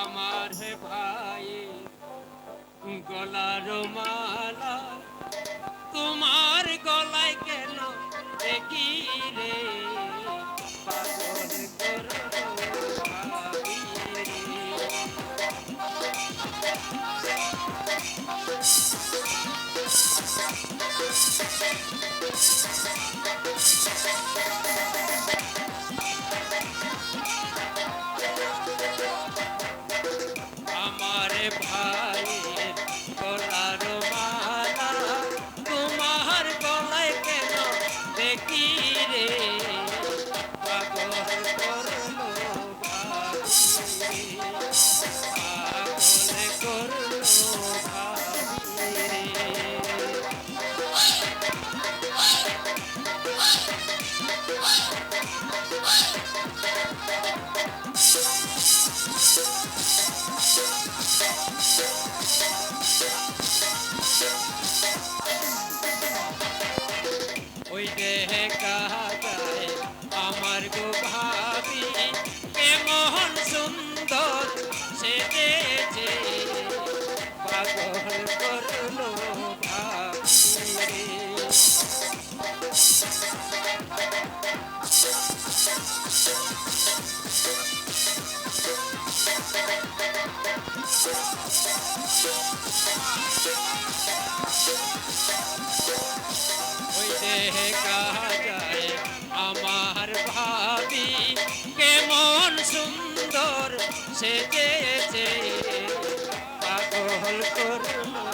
আমার হে ভাই গলার মালা তোমার গলায় কেন দেখি রে ভাবি রে। ভাইয়ের গলার মালা তোমার গলায় কেন দেখি রে পাগল করল রে। পাগল করল। ওই দেহে কাহা যায় আমার গো ভাবি কেমন সুন্দর সেজেছে। পাগল করল ভাবি সুন্দর সেজেছে। পাগল করল।